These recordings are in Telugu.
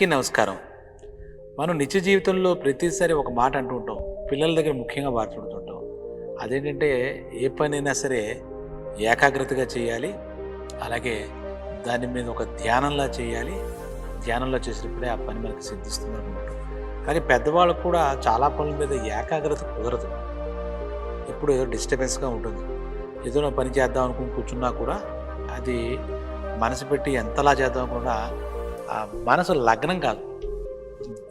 అందరికీ నమస్కారం. మనం నిత్య జీవితంలో ప్రతిసారి ఒక మాట అంటూ ఉంటాం. పిల్లల దగ్గర ముఖ్యంగా మాట్లాడుతుంటాం అదేంటంటే ఏ పనైనా సరే ఏకాగ్రతగా చేయాలి. అలాగే దాని మీద ఒక ధ్యానంలా చేయాలి. ధ్యానంలో చేసినప్పుడే ఆ పని మనకి సిద్ధిస్తుంది అనుకుంటాం కానీ పెద్దవాళ్ళు కూడా చాలా పనుల మీద ఏకాగ్రత కుదరదు. ఎప్పుడు ఏదో డిస్టర్బెన్స్గా ఉంటుంది. ఏదో పని చేద్దాం అనుకుని కూర్చున్నా కూడా అది మనసు పెట్టి ఎంతలా చేద్దాం కూడా ఆ మనసు లగ్నం కాదు.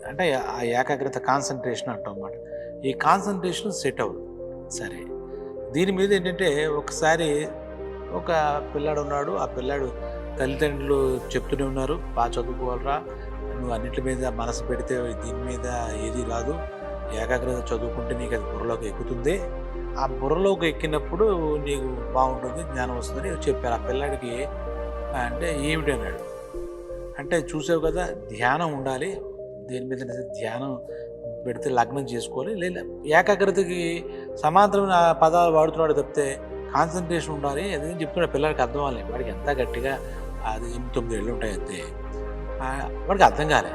అంటే ఆ ఏకాగ్రత కాన్సన్ట్రేషన్ అంటాం అన్నమాట. ఈ కాన్సన్ట్రేషన్ సెట్ అవ్వదు. సరే. దీని మీద ఏంటంటే ఒకసారి ఒక పిల్లాడు ఉన్నాడు. ఆ పిల్లాడు తల్లిదండ్రులు చెప్తూనే ఉన్నారు. బాగా చదువుకోవాలరా. నువ్వు అన్నింటి మీద మనసు పెడితే దీని మీద ఏది రాదు. ఏకాగ్రత చదువుకుంటే నీకు అది బుర్రలోకి ఎక్కుతుంది. ఆ బుర్రలోకి ఎక్కినప్పుడు నీకు బాగుంటుంది జ్ఞానం వస్తుందని చెప్పారు. ఆ పిల్లాడికి అంటే ఏమిటి అన్నాడు. అంటే చూసావు కదా ధ్యానం ఉండాలి. దేని మీద ధ్యానం పెడితే లగ్నం చేసుకోవాలి. లేదా ఏకాగ్రతకి సమాంతరమైన పదాలు వాడుతున్నాడు తప్పితే కాన్సన్ట్రేషన్ ఉండాలి. ఎందుకని చెప్తున్నాడు పిల్లలకి అర్థం అవ్వాలి వాడికి ఎంత గట్టిగా అది ఎనిమిది తొమ్మిది ఏళ్ళు ఉంటాయి అంతే. వాడికి అర్థం కాలే.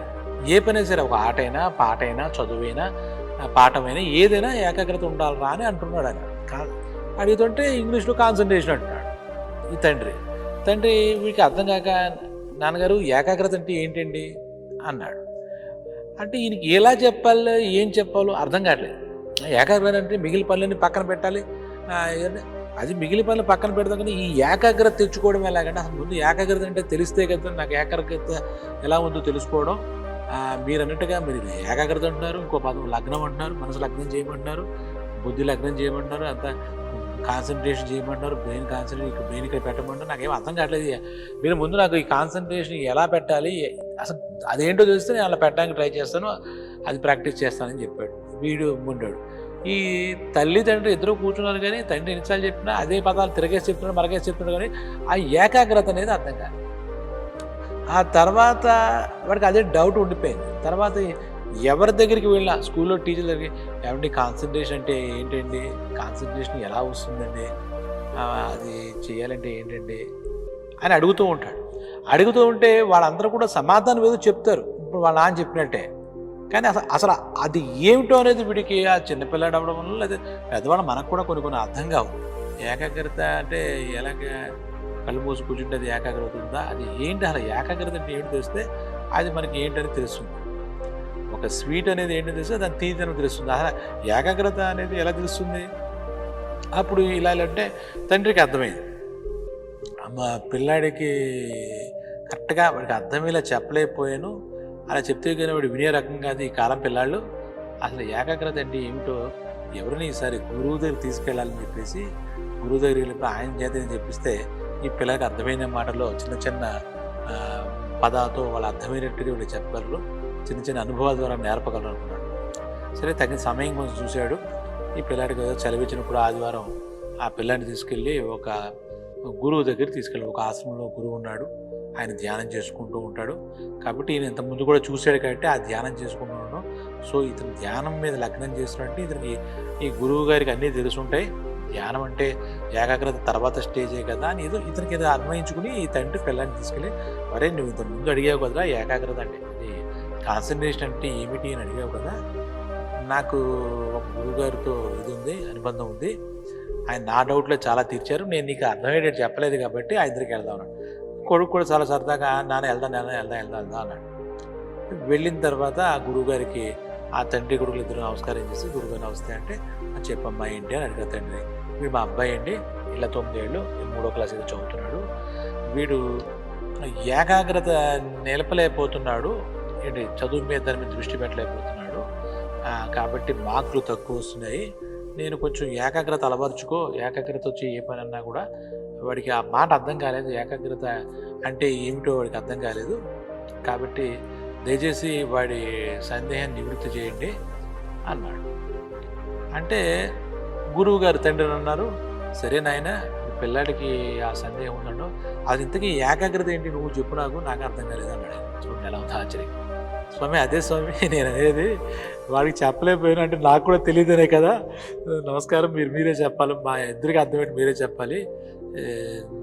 ఏ పని సరే ఒక ఆట అయినా పాట అయినా చదువైనా పాఠమైనా ఏదైనా ఏకాగ్రత ఉండాలరా అని అంటున్నాడు ఆయన. కా- అడుగుతుంటే ఇంగ్లీష్లో కాన్సన్ట్రేషన్ అంటున్నాడు. ఈ తండ్రి. తండ్రి వీడికి అర్థం కాక నాన్నగారు ఏకాగ్రత అంటే ఏంటండి? అన్నాడు. అంటే ఈయనకి ఎలా చెప్పాలో ఏం చెప్పాలో అర్థం కావట్లేదు. ఏకాగ్రత అంటే మిగిలిన పనులన్నీ పక్కన పెట్టాలి. అది మిగిలిన పనులు పక్కన పెడతాం కానీ ఈ ఏకాగ్రత తెచ్చుకోవడం ఎలాగంటే అసలు ముందు ఏకాగ్రత అంటే తెలిస్తే కదా నాకు ఏకాగ్రత ఎలా ఉందో తెలుసుకోవడం. మీరు అన్నట్టుగా మీరు ఏకాగ్రత అంటున్నారు ఇంకో పదం లగ్నం అంటున్నారు మనసు లగ్నం చేయమంటున్నారు బుద్ధి లగ్నం చేయమంటున్నారు అంత కాన్సన్ట్రేషన్ చేయమంటున్నారు బ్రెయిన్ కాన్సన్ట్రేషన్ ఇక్కడ బ్రెయిన్ ఇక్కడ పెట్టమంటారు నాకేం అర్థం కావట్లేదు మీరు ముందు నాకు ఈ కాన్సన్ట్రేషన్ ఎలా పెట్టాలి అసలు అదేంటో తెలిస్తే నేను అలా పెట్టడానికి ట్రై చేస్తాను అది ప్రాక్టీస్ చేస్తానని చెప్పాడు. వీడు ఉండాడు ఈ తల్లి తండ్రి ఇద్దరు కూర్చున్నారు కానీ తండ్రి ఎన్నిసార్లు చెప్పినా అదే పదాలు తిరగేసి చెప్తున్నాడు మరగేసి చెప్తున్నాడు కానీ ఆ ఏకాగ్రత అనేది అర్థం కాదు. ఆ తర్వాత వాడికి అదే డౌట్ ఉండిపోయింది. తర్వాత ఎవరి దగ్గరికి వెళ్ళినా స్కూల్లో టీచర్ దగ్గరికి ఏమండి కాన్సన్ట్రేషన్ అంటే ఏంటండి? కాన్సన్ట్రేషన్ ఎలా వస్తుందండి? అది చేయాలంటే ఏంటండి? అని అడుగుతూ ఉంటాడు. అడుగుతూ ఉంటే వాళ్ళందరూ కూడా సమాధానం ఏదో చెప్తారు. ఇప్పుడు వాళ్ళ నాన్న చెప్పినట్టే. కానీ అసలు అసలు అది ఏమిటో అనేది వీడికి ఆ చిన్నపిల్లాడు అవ్వడం వల్ల లేదా పెద్దవాళ్ళు మనకు కూడా కొన్ని కొన్ని అర్థం కావు. ఏకాగ్రత అంటే ఎలాగ కళ్ళు మూసి కూర్చుంటే అది ఏకాగ్రత ఉందా? అది ఏంటి అసలు ఏకాగ్రత అంటే ఏంటి తెలిస్తే అది మనకి ఏంటని తెలుస్తుంది. స్వీట్ అనేది ఏంటో తెలిస్తే దాని తీతనం తెలుస్తుంది. అసలు ఏకాగ్రత అనేది ఎలా తెలుస్తుంది? అప్పుడు ఇలా అంటే తండ్రికి అర్థమైంది. అమ్మ పిల్లాడికి కరెక్ట్గా వాడికి అర్థమయ్యేలా చెప్పలేకపోయాను. అలా చెప్తే కానీ వాడు వినే రకం కాదు ఈ కాలం పిల్లాళ్ళు. అసలు ఏకాగ్రత అంటే ఏమిటో ఎవరిని ఈసారి గురువు దగ్గర తీసుకెళ్ళాలని చెప్పేసి గురువు దగ్గర వెళ్ళిపోయి ఆయన చేతని చెప్పిస్తే ఈ పిల్లలకు అర్థమైన మాటలో చిన్న చిన్న పదాతో వాళ్ళు అర్థమైనట్టుగా వీళ్ళు చెప్పగలరు. చిన్న చిన్న అనుభవాల ద్వారా నేర్పగలరు అనుకున్నాడు సరే తగిన సమయం కొంచెం చూశాడు. ఈ పిల్లాడికి ఏదో చదివించినప్పుడు ఆదివారం ఆ పిల్లాన్ని తీసుకెళ్ళి ఒక గురువు దగ్గర తీసుకెళ్ళి ఒక ఆశ్రమంలో గురువు ఉన్నాడు. ఆయన ధ్యానం చేసుకుంటూ ఉంటాడు. కాబట్టి ఈయన ఇంతకుముందు ముందు కూడా చూశాడు కాబట్టి ఆ ధ్యానం చేసుకుంటున్నాడు సో ఇతను ధ్యానం మీద లగ్నం చేసినట్టు ఇతనికి ఈ గురువు గారికి అన్నీ తెలుసుంటాయి. ధ్యానం అంటే ఏకాగ్రత తర్వాత స్టేజే కదా అని ఏదో ఇతనికి ఏదో అన్వయించుకుని ఈ తండ్రి పిల్లాన్ని తీసుకెళ్ళి మరే నువ్వు ఇంత ముందు అడిగావు కదా ఏకాగ్రత అంటే. కాన్సన్ట్రేషన్ అంటే ఏమిటి అని అడిగావు కదా నాకు ఒక గురువుగారితో ఇది ఉంది అనుబంధం ఉంది. ఆయన నా డౌట్లో చాలా తీర్చారు. నేను నీకు అర్థమయ్యేటట్టు చెప్పలేదు కాబట్టి ఆ ఇద్దరికి వెళ్దాం అన్నాడు. కొడుకు కూడా చాలా సరదాగా నాన్న వెళ్దాం నాన్న వెళ్దాం వెళ్దాం వెళ్దాం అన్నాడు. వెళ్ళిన తర్వాత ఆ గురువుగారికి ఆ తండ్రి కొడుకులు ఇద్దరు నమస్కారం చేసి గురువుగారు నమస్తే అంటే చెప్పమ్మా ఏంటి? అని అడిగారు తండ్రి. వీడు మా అబ్బాయి అండి ఇలా తొమ్మిదేళ్ళు మూడో క్లాస్ ఏదో చదువుతున్నాడు. వీడు ఏకాగ్రత నిలపలేకపోతున్నాడు. ఏంటి చదువు మీద దాని మీద దృష్టి పెట్టలేకపోతున్నాడు. కాబట్టి మార్కులు తక్కువ వస్తున్నాయి. నేను కొంచెం ఏకాగ్రత అలవరుచుకో ఏకాగ్రత వచ్చి ఏ పని అన్నా కూడా వాడికి ఆ మాట అర్థం కాలేదు. ఏకాగ్రత అంటే ఏమిటో వాడికి అర్థం కాలేదు. కాబట్టి దయచేసి వాడి సందేహాన్ని నివృత్తి చేయండి అన్నాడు. అంటే గురువు గారు తండ్రి అన్నారు. సరే నాయన పిల్లాడికి ఆ సందేహం ఉన్నాడు అది ఇంతకీ ఏకాగ్రత ఏంటి నువ్వు చెప్పు నాకు నాకు అర్థం కాలేదు అన్నాడు. చూడండి ఎలా ఉంది ఆశ్చర్యం. స్వామి అదే స్వామి నేను అనేది వాడికి చెప్పలేకపోయాను అంటే నాకు కూడా తెలియదనే కదా. నమస్కారం మీరు మీరే చెప్పాలి. మా ఇద్దరికి అర్థమేంటి మీరే చెప్పాలి.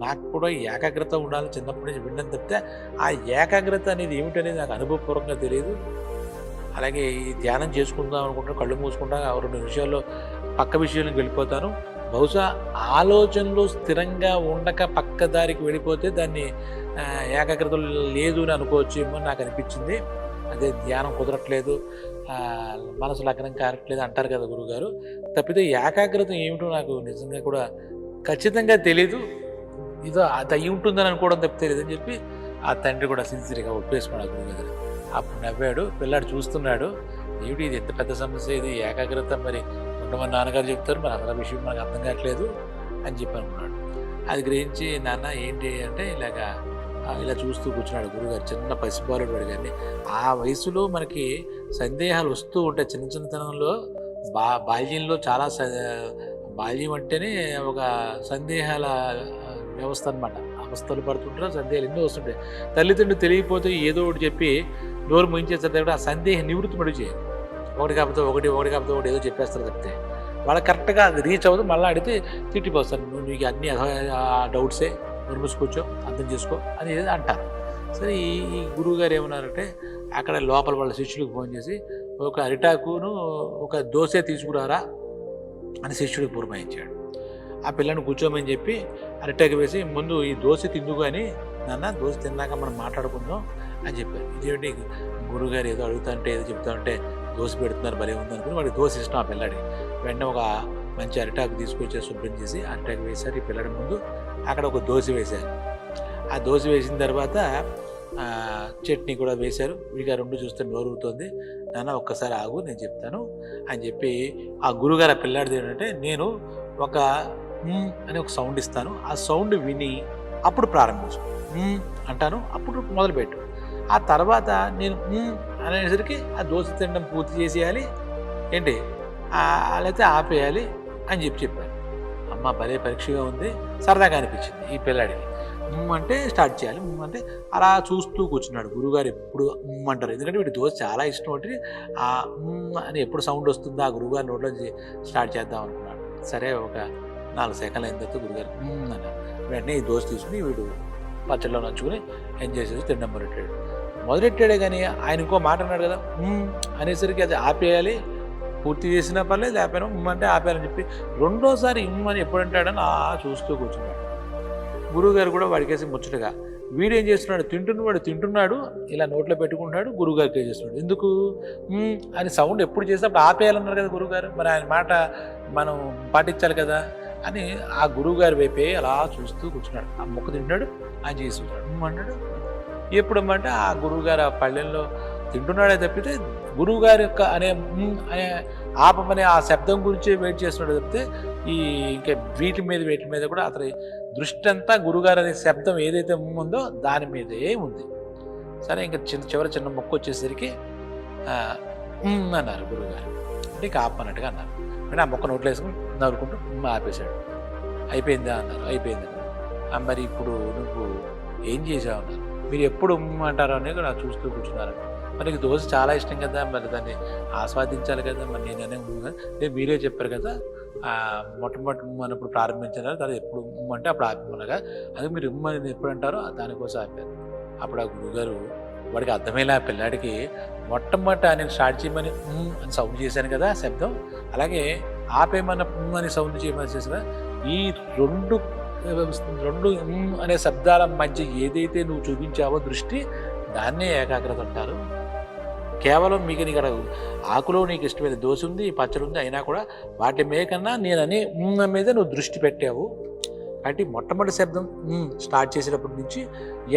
నాకు కూడా ఏకాగ్రత ఉండాలి చిన్నప్పటి నుంచి వినడం తప్పితే ఆ ఏకాగ్రత అనేది ఏమిటనేది నాకు అనుభవపూర్వకంగా తెలియదు. అలాగే ఈ ధ్యానం చేసుకుందాం అనుకుంటా కళ్ళు మూసుకుంటా ఆ రెండు నిమిషాల్లో పక్క విషయాలకు వెళ్ళిపోతాను. బహుశా ఆలోచనలు స్థిరంగా ఉండక పక్క దారికి వెళ్ళిపోతే దాన్ని ఏకాగ్రత లేదు అని అనుకోవచ్చు ఏమో అని నాకు అనిపించింది. అదే ధ్యానం కుదరట్లేదు మనసు లగ్నం కారట్లేదు అంటారు కదా గురుగారు. తప్పితే ఏకాగ్రత ఏమిటో నాకు నిజంగా కూడా ఖచ్చితంగా తెలీదు. ఇదో అది అయి ఉంటుందని అనుకోవడం తప్పితే లేదని చెప్పి ఆ తండ్రి కూడా సిన్సియర్గా ఒప్పేసుకున్నాడు గురువు దగ్గర అప్పుడు నవ్వాడు పిల్లాడు చూస్తున్నాడు. ఏమిటి ఇది ఎంత పెద్ద సమస్య ఇది? ఏకాగ్రత మరి ఉండమని నాన్నగారు చెప్తారు మరి అసలు విషయం మనకు అర్థం కావట్లేదు అని చెప్పి అనుకున్నాడు. అది గ్రహించి నాన్న ఏంటి అంటే ఇలాగా ఇలా చూస్తూ కూర్చున్నాడు గురుగారు. చిన్న పసిబాలుడు వాడు కానీ ఆ వయసులో మనకి సందేహాలు వస్తూ ఉంటాయి. చిన్న చిన్నతనంలో బా బాల్యంలో చాలా బాల్యం అంటేనే ఒక సందేహాల వ్యవస్థ అనమాట అవస్థలు పడుతుంటారు సందేహాలు ఎన్నో వస్తుంటాయి. తల్లిదండ్రులు తెలియకపోతే ఏదో ఒకటి చెప్పి నోరు ముయించేస్తారు ఆ సందేహ నివృత్తి మడి చేయాలి ఒకటి కాకపోతే ఒకటి ఒకటి కాకపోతే ఒకటి ఏదో చెప్పేస్తారు తప్పితే. వాళ్ళు కరెక్ట్గా రీచ్ అవ్వదు. మళ్ళీ అడిగితే తిట్టిపోస్తారు. నువ్వు నీకు అన్ని డౌట్సే కూర్చో అర్థం చేసుకో అని ఏదో అంటారు. సరే ఈ ఈ గురువు గారు ఏమన్నారంటే అక్కడ లోపల వాళ్ళ శిష్యుడికి ఫోన్ చేసి ఒక అరిటాకును ఒక దోశ తీసుకురారా అని శిష్యుడికి పురమాయించాడు. ఆ పిల్లని కూర్చోమని చెప్పి అరిటాకు వేసి ముందు ఈ దోశ తిందు కానీ నాన్న దోశ తిన్నాక మనం మాట్లాడుకుందాం అని చెప్పారు. ఇదేంటి గురుగారు ఏదో అడుగుతుంటే ఏదో చెప్తానంటే దోశ పెడుతున్నారు భలే ఉంది అనుకుని వాడికి దోశ ఇష్టం ఆ పిల్లాడి వెంటనే ఒక మంచి అరిటాకు తీసుకొచ్చి శుభ్రం చేసి అరిటాకు వేశారు. ఈ పిల్లడి ముందు అక్కడ ఒక దోశ వేశారు. ఆ దోశ వేసిన తర్వాత చట్నీ కూడా వేశారు. వీడిగా రెండు చూస్తే నోరుగుతుంది నాన్న ఒక్కసారి ఆగు నేను చెప్తాను అని చెప్పి ఆ గురుగారు ఆ పిల్లాడిది ఏంటంటే నేను ఒక అని ఒక సౌండ్ ఇస్తాను. ఆ సౌండ్ విని అప్పుడు ప్రారంభించు అంటాను అప్పుడు మొదలుపెట్టు. ఆ తర్వాత నేను అనేసరికి ఆ దోశ తినడం పూర్తి చేసేయాలి. ఏంటి? ఆ, లేకపోతే ఆపేయాలి అని చెప్పి చెప్పాను అమ్మ భలే పరీక్షగా ఉంది సరదాగా అనిపించింది ఈ పిల్లాడికి. అంటే స్టార్ట్ చేయాలి అంటే అలా చూస్తూ కూర్చున్నాడు. గురుగారు ఎప్పుడు అంటారు ఎందుకంటే వీడి దోశ చాలా ఇష్టం ఒకటి. ఆ అని ఎప్పుడు సౌండ్ వస్తుందో ఆ గురుగారు నోట్లో స్టార్ట్ చేద్దాం అనుకున్నాడు. సరే ఒక నాలుగు సెకండ్లు అయిన తర్వాత గురుగారు "మ్మ్" అన్నారు. వెంటనే ఈ దోశ తీసుకుని వీడు పచ్చడిలో నంచుకుని ఎంజాయ్ చేసి తినడం మొదలెట్టాడు. మొదలెట్టాడే కానీ ఆయన ఇంకో మాట అన్నాడు కదా అనేసరికి అది ఆపేయాలి. పూర్తి చేసినా పర్లేదు లేకపోయినా ఇమ్మంటే ఆపాలని చెప్పి రెండోసారి ఇమ్మని ఎప్పుడు అంటాడని ఆ చూస్తూ కూర్చున్నాడు. గురువుగారు కూడా వాడికేసి ముచ్చటగా వీడేం చేస్తున్నాడు తింటున్నవాడు తింటున్నాడు ఇలా నోట్లో పెట్టుకుంటున్నాడు గురువుగారికి ఏం చేస్తున్నాడు. ఎందుకు? అని సౌండ్ ఎప్పుడు చేసినప్పుడు ఆపేయాలన్నారు కదా గురువుగారు మరి ఆయన మాట మనం పాటించాలి కదా అని ఆ గురువుగారి వైపే అలా చూస్తూ కూర్చున్నాడు. ఆ మొక్క తింటున్నాడు ఆయన చేసి కూర్చున్నాడు అన్నాడు ఎప్పుడు అంటే ఆ గురువుగారు ఆ పళ్ళెంలో తింటున్నాడే తప్పితే గురువుగారి యొక్క అనే అనే ఆపమనే ఆ శబ్దం గురించి వెయిట్ చేస్తున్నాడు చెప్తే ఈ ఇంకా వీటి మీద వీటి మీద కూడా అతని దృష్టి అంతా గురుగారు అనే శబ్దం ఏదైతే ఉందో దాని మీదే ఉంది. సరే ఇంకా చిన్న చివరి చిన్న మొక్క వచ్చేసరికి అన్నారు గురువుగారు. అంటే ఇంకా ఆపమన్నట్టుగా అన్నారు. అంటే ఆ మొక్క నోట్లో వేసుకుని నవ్వుకుంటూ ఆపేశాడు. అయిపోయిందా అన్నారు. అయిపోయింది. మరి ఇప్పుడు నువ్వు ఏం చేసావు అన్నారు. మీరు ఎప్పుడు అంటారు అంటారో అనేది కూడా చూస్తూ కూర్చున్నారు. మనకి దోశ చాలా ఇష్టం కదా మరి దాన్ని ఆస్వాదించాలి కదా మరి నేను అనే "మ్మ్" మీరే చెప్పారు కదా మొట్టమొదటి "మ్మ్" అన్నప్పుడు ప్రారంభించారు తర్వాత ఎప్పుడు ఉమ్మంటే అంటే అప్పుడు ఆపిమనగా అది మీరు ఉమ్మని ఎప్పుడు అంటారో దానికోసం ఆపారు. అప్పుడు ఆ గురుగారు వాడికి అర్థమయ్యేలా పిల్లాడికి మొట్టమొదట నేను స్టార్ట్ చేయమని అని సౌండ్ చేశాను కదా శబ్దం అలాగే ఆపేమన్న అని సౌండ్ చేయమని చేసిన ఈ రెండు రెండు అనే శబ్దాల మధ్య ఏదైతే నువ్వు చూపించావో దృష్టి దాన్నే ఏకాగ్రత అంటారు. కేవలం మీకు ఇక్కడ ఆకులో నీకు ఇష్టమైన దోశ ఉంది పచ్చడి ఉంది అయినా కూడా వాటి మీద కన్నా నేను మీద నువ్వు దృష్టి పెట్టావు. కాబట్టి మొట్టమొదటి శబ్దం స్టార్ట్ చేసేటప్పటి నుంచి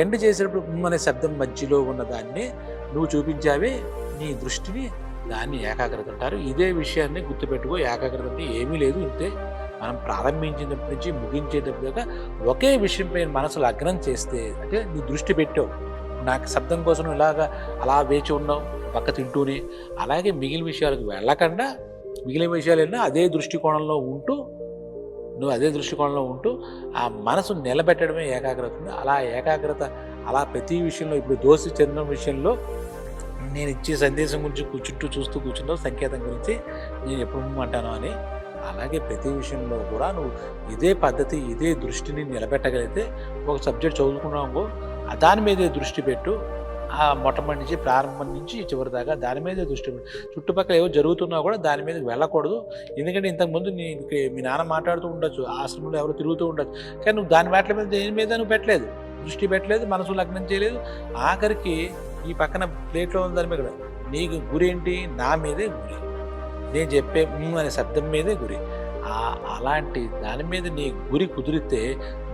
ఎండ్ చేసేటప్పుడు అనే శబ్దం మధ్యలో ఉన్న దాన్ని నువ్వు చూపించావే నీ దృష్టిని దాన్ని ఏకాగ్రత అంటారు. ఇదే విషయాన్ని గుర్తుపెట్టుకో ఏకాగ్రత అంటే ఏమీ లేదు. ఇంతే. మనం ప్రారంభించినప్పటి నుంచి ముగించేటప్పుడు ఒకే విషయంపై మనసు లగ్నం చేస్తే అంటే నీ దృష్టి పెట్టావు. నాకు శబ్దం కోసం ఇలాగా అలా వేచి ఉన్నావు పక్క తింటూనే. అలాగే మిగిలిన విషయాలకు వెళ్ళకుండా మిగిలిన విషయాలన్నా అదే దృష్టికోణంలో ఉంటూ నువ్వు అదే దృష్టికోణంలో ఉంటూ ఆ మనసు నిలబెట్టడమే ఏకాగ్రత. ఉంది అలా ఏకాగ్రత అలా ప్రతి విషయంలో ఇప్పుడు దోశ చెందడం విషయంలో నేను ఇచ్చే సందేశం గురించి కూర్చుంటూ చూస్తూ కూర్చుంటావు సంకేతం గురించి. నేను ఎప్పుడు అంటాను అని. అలాగే ప్రతి విషయంలో కూడా నువ్వు ఇదే పద్ధతి ఇదే దృష్టిని నిలబెట్టగలిగితే ఒక సబ్జెక్ట్ చదువుకున్నావు దాని మీదే దృష్టి పెట్టు. ఆ మొట్టమొదటి నుంచి ప్రారంభం నుంచి చివరి దాకా దాని మీదే దృష్టి పెట్టు. చుట్టుపక్కల ఏవో జరుగుతున్నా కూడా దాని మీద వెళ్ళకూడదు. ఎందుకంటే ఇంతకుముందు నీ మీ నాన్న మాట్లాడుతూ ఉండొచ్చు. ఆశ్రమంలో ఎవరు తిరుగుతూ ఉండొచ్చు. కానీ నువ్వు దాని వాటి మీద దేని మీద నువ్వు పెట్టలేదు. దృష్టి పెట్టలేదు మనసు లగ్నం చేయలేదు. ఆఖరికి ఈ పక్కన ప్లేట్లో ఉంది దాని మీద నీకు గురి ఏంటి నా మీదే గురి. నేను చెప్పే అనే శబ్దం మీదే గురి. అలాంటి దాని మీద నీ గురి కుదిరితే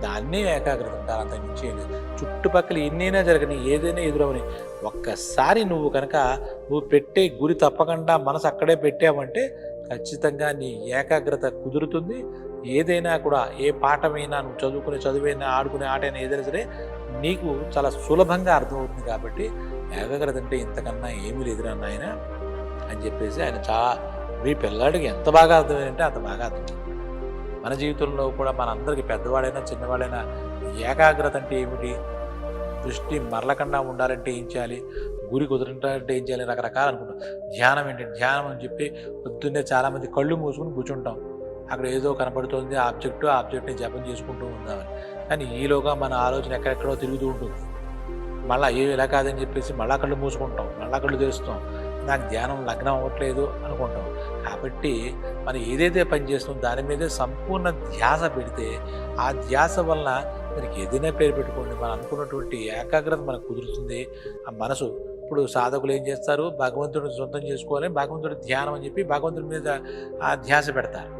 దాన్నే ఏకాగ్రత ఉండాలి అంత మించి చుట్టుపక్కల ఎన్నైనా జరగని ఏదైనా ఎదురవని ఒక్కసారి నువ్వు కనుక నువ్వు పెట్టే గురి తప్పకుండా మనసు అక్కడే పెట్టావంటే ఖచ్చితంగా నీ ఏకాగ్రత కుదురుతుంది. ఏదైనా కూడా ఏ పాఠమైనా నువ్వు చదువుకునే చదువైనా ఆడుకునే ఆటైనా ఏదైనా సరే నీకు చాలా సులభంగా అర్థమవుతుంది కాబట్టి ఏకాగ్రత అంటే ఇంతకన్నా ఏమీ లేదురా నాయన అని చెప్పేసి ఆయన చాలా మీ పిల్లాడికి ఎంత బాగా అర్థమైందంటే అంత బాగా అర్థమైంది. మన జీవితంలో కూడా మనందరికీ పెద్దవాడైనా చిన్నవాడైనా ఏకాగ్రత అంటే ఏమిటి? దృష్టి మరలకుండా ఉండాలంటే ఏం చేయాలి? గురి కుదరంటే ఏం చేయాలి? రకరకాలు అనుకుంటాం. ధ్యానం ఏంటి? ధ్యానం అని చెప్పి పొద్దున్నే చాలామంది కళ్ళు మూసుకుని కూర్చుంటాం. అక్కడ ఏదో కనపడుతుంది ఆబ్జెక్టు ఆబ్జెక్ట్ని జపం చేసుకుంటూ ఉందామని. కానీ ఈలోగా మన ఆలోచన ఎక్కడెక్కడో తిరుగుతూ ఉంటుంది. మళ్ళీ ఏ ఇలా కాదని చెప్పేసి మళ్ళా కళ్ళు మూసుకుంటాం మళ్ళా కళ్ళు తెరుస్తాం. నాకు ధ్యానం లగ్నం అవ్వట్లేదు అనుకుంటాం. కాబట్టి మనం ఏదైతే పని చేస్తుందో దాని మీదే సంపూర్ణ ధ్యాస పెడితే ఆ ధ్యాస వలన మనకి ఏదైనా పేరు పెట్టుకోండి. మనం అనుకున్నటువంటి ఏకాగ్రత మనకు కుదురుతుంది. ఆ మనసు ఇప్పుడు సాధకులు ఏం చేస్తారు? భగవంతుడిని సొంతం చేసుకోవాలి భగవంతుడి ధ్యానం అని చెప్పి భగవంతుడి మీద ఆ ధ్యాస పెడతారు.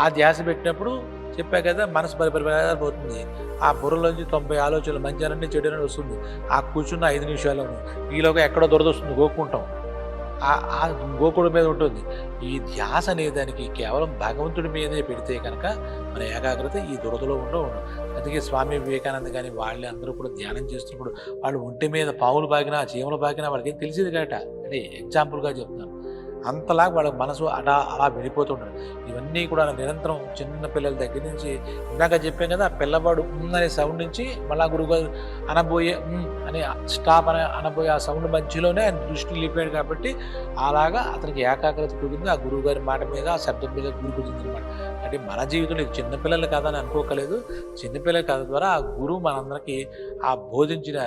ఆ ధ్యాస పెట్టినప్పుడు చెప్పా కదా మనసు పరిపరి పోతుంది. ఆ బుర్రలోంచి తొంభై ఆలోచనలు మంచి అన్నీ చెడు అని వస్తుంది. ఆ కూర్చున్న ఐదు నిమిషాలను ఈలోగా ఎక్కడో దొరదొస్తుంది కోక్కుంటాం ఆ ఆ గోకుడు మీద ఉంటుంది. ఈ ధ్యాస అనే దానికి కేవలం భగవంతుడి మీదే పెడితే కనుక మన ఏకాగ్రత ఈ దురదలో ఉండవు అందుకే స్వామి వివేకానంద కానీ వాళ్ళే అందరూ కూడా ధ్యానం చేస్తున్నప్పుడు వాళ్ళు ఒంటి మీద పావులు బాగినా చీమలు బాగినా వాళ్ళకి తెలిసింది కట. అంటే ఎగ్జాంపుల్గా చెప్తాను అంతలాగా వాళ్ళ మనసు అలా అలా వెళ్ళిపోతుంటారు ఇవన్నీ కూడా నిరంతరం చిన్న పిల్లల దగ్గర నుంచి ఇందాక చెప్పాం కదా ఆ పిల్లవాడు ఉందనే అనే సౌండ్ నుంచి మళ్ళా గురుగారు అనబోయే అని అనే స్టాప్ అనే అనబోయే ఆ సౌండ్ మధ్యలోనే ఆయన దృష్టి వెళ్ళిపోయాడు కాబట్టి అలాగా అతనికి ఏకాగ్రత కుదిరింది ఆ గురువు గారి మాట మీద ఆ శబ్దం మీద గురి కుదిరింది అనమాట అంటే మన జీవితంలో ఇది చిన్నపిల్లల కథ అని అనుకోకలేదు. చిన్నపిల్లల కథ ద్వారా ఆ గురువు మనందరికీ ఆ బోధించిన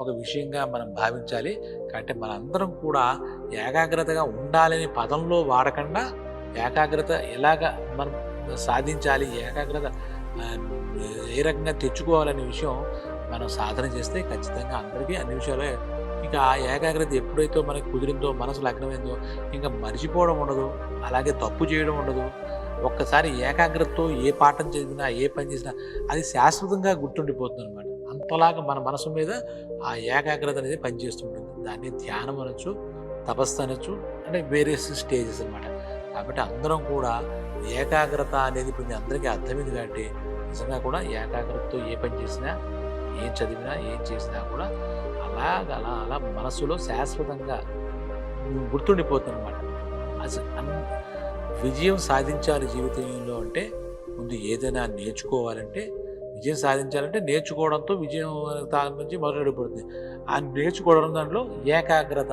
ఒక విషయంగా మనం భావించాలి. కాబట్టి మనందరం కూడా ఏకాగ్రతగా ఉండాలనే పదంలో వాడకుండా ఏకాగ్రత ఎలాగ మనం సాధించాలి ఏకాగ్రత ఏ రకంగా తెచ్చుకోవాలనే విషయం మనం సాధన చేస్తే ఖచ్చితంగా అందరికీ అన్ని విషయాలే ఇంకా ఆ ఏకాగ్రత ఎప్పుడైతే మనకు కుదిరిందో మనసు లగ్నమైందో ఇంకా మర్చిపోవడం ఉండదు అలాగే తప్పు చేయడం ఉండదు. ఒక్కసారి ఏకాగ్రతతో ఏ పాఠం చదివినా ఏ పని చేసినా అది శాశ్వతంగా గుర్తుండిపోతుంది అనమాట అంతలాగా మన మనసు మీద ఆ ఏకాగ్రత అనేది పనిచేస్తుంటుంది. దాన్ని ధ్యానం అనొచ్చు తపస్సు అనొచ్చు అంటే వేరియస్ స్టేజెస్ అనమాట కాబట్టి అందరం కూడా ఏకాగ్రత అనేది ఇప్పుడు అందరికీ అర్థమైంది కాబట్టి నిజంగా కూడా ఏకాగ్రతతో ఏ పని చేసినా ఏం చదివినా ఏం చేసినా కూడా అలాగ అలా అలా మనసులో శాశ్వతంగా గుర్తుండిపోతుంది అనమాట అసలు విజయం సాధించాలి జీవితంలో అంటే ముందు ఏదైనా నేర్చుకోవాలంటే విజయం సాధించాలంటే నేర్చుకోవడంతో విజయం నుంచి మొదలుపడుతుంది ఆ నేర్చుకోవడం దాంట్లో ఏకాగ్రత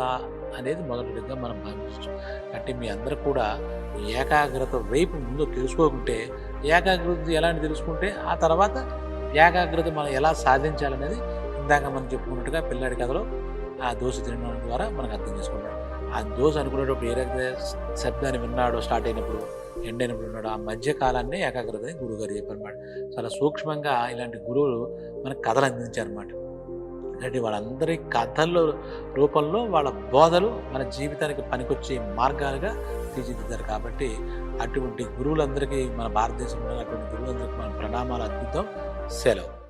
అనేది మొదటిగా మనం భావించవచ్చు. అంటే మీ అందరూ కూడా ఏకాగ్రత వైపు ముందు తెలుసుకోకుంటే ఏకాగ్రత ఎలాంటి తెలుసుకుంటే ఆ తర్వాత ఏకాగ్రత మనం ఎలా సాధించాలనేది ఇందాక మనం చెప్పుకున్నట్టుగా పిల్లాడి కథలో ఆ దోశ తినడం ద్వారా మనకు అర్థం చేసుకుంటాం. ఆ దోశ అనుకునేటప్పుడు ఏ రకంగా శబ్దాన్ని విన్నాడో స్టార్ట్ అయినప్పుడు ఎండ్ అయినప్పుడు ఆ మధ్య కాలాన్ని ఏకాగ్రత అని గురువుగారు చెప్పారన్నమాట. చాలా సూక్ష్మంగా ఇలాంటి గురువులు మనకు కథలు అందించారన్నమాట. అంటే వాళ్ళందరి కథల రూపంలో వాళ్ళ బోధలు మన జీవితానికి పనికొచ్చే మార్గాలుగా తీర్చిదిద్దారు. కాబట్టి అటువంటి గురువులందరికీ మన భారతదేశంలో అటువంటి గురువులందరికీ మన ప్రణామాలు అద్భుతం సెలవు.